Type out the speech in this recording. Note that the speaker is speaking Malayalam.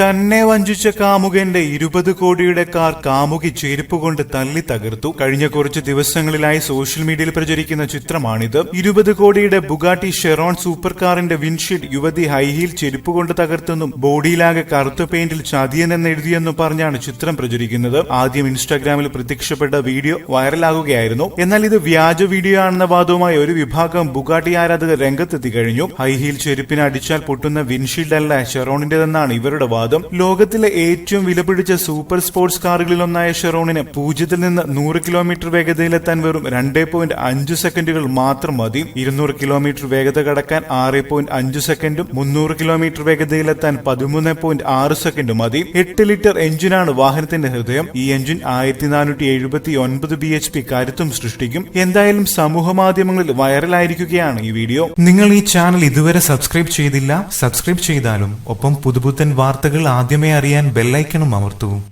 തന്നെ വഞ്ചിച്ച കാമുകന്റെ ഇരുപത് കോടിയുടെ കാർ കാമുകി ചെരുപ്പ് കൊണ്ട് തല്ലി തകർത്തു. കഴിഞ്ഞ കുറച്ച് ദിവസങ്ങളിലായി സോഷ്യൽ മീഡിയയിൽ പ്രചരിക്കുന്ന ചിത്രമാണിത്. ഇരുപത് കോടിയുടെ ബുഗാട്ടി ഷെറോൺ സൂപ്പർ കാറിന്റെ വിൻഷീൽഡ് യുവതി ഹൈഹീൽ ചെരുപ്പ് കൊണ്ട് തകർത്തെന്നും ബോഡിയിലാകെ കറുത്ത പെയിന്റിൽ ചതിയനെന്ന് എഴുതിയെന്നും പറഞ്ഞാണ് ചിത്രം പ്രചരിക്കുന്നത്. ആദ്യം ഇൻസ്റ്റാഗ്രാമിൽ പ്രത്യക്ഷപ്പെട്ട വീഡിയോ വൈറലാകുകയായിരുന്നു. എന്നാൽ ഇത് വ്യാജ വീഡിയോ ആണെന്ന വാദവുമായി ഒരു വിഭാഗം ബുഗാട്ടി ആരാധകർ രംഗത്തെത്തി കഴിഞ്ഞു. ഹൈഹീൽ ചെരുപ്പിന് അടിച്ചാൽ പൊട്ടുന്ന വിൻഷീൽഡ് അല്ല ഷെറോണിന്റേതെന്നാണ് ഇവരുടെ വാദം. ലോകത്തിലെ ഏറ്റവും വിലപിടിച്ച സൂപ്പർ സ്പോർട്സ് കാറുകളിലൊന്നായ ഷെറോണിന് പൂജ്യത്തിൽ നിന്ന് നൂറ് കിലോമീറ്റർ വേഗതയിലെത്താൻ വെറും രണ്ടേ പോയിന്റ് അഞ്ച് സെക്കൻഡുകൾ മാത്രം മതി. ഇരുന്നൂറ് കിലോമീറ്റർ വേഗത കടക്കാൻ ആറ് പോയിന്റ് അഞ്ച് സെക്കൻഡും മുന്നൂറ് കിലോമീറ്റർ വേഗതയിലെത്താൻ പതിമൂന്ന് പോയിന്റ് ആറ് സെക്കൻഡും മതി. എട്ട് ലിറ്റർ എഞ്ചിനാണ് വാഹനത്തിന്റെ ഹൃദയം. ഈ എഞ്ചിൻ ആയിരത്തി നാനൂറ്റി എഴുപത്തി ഒൻപത് ബി എച്ച് പി കരുത്തും സൃഷ്ടിക്കും. എന്തായാലും സമൂഹ മാധ്യമങ്ങളിൽ വൈറലായിരിക്കുകയാണ് ഈ വീഡിയോ. നിങ്ങൾ ഈ ചാനൽ ഇതുവരെ സബ്സ്ക്രൈബ് ചെയ്തില്ല. സബ്സ്ക്രൈബ് ചെയ്താലും ഒപ്പം പുതുപുത്തൻ വാർത്തകൾ ആദ്യമേ അറിയാൻ ബെല്ലൈക്കണും അമർത്തൂ.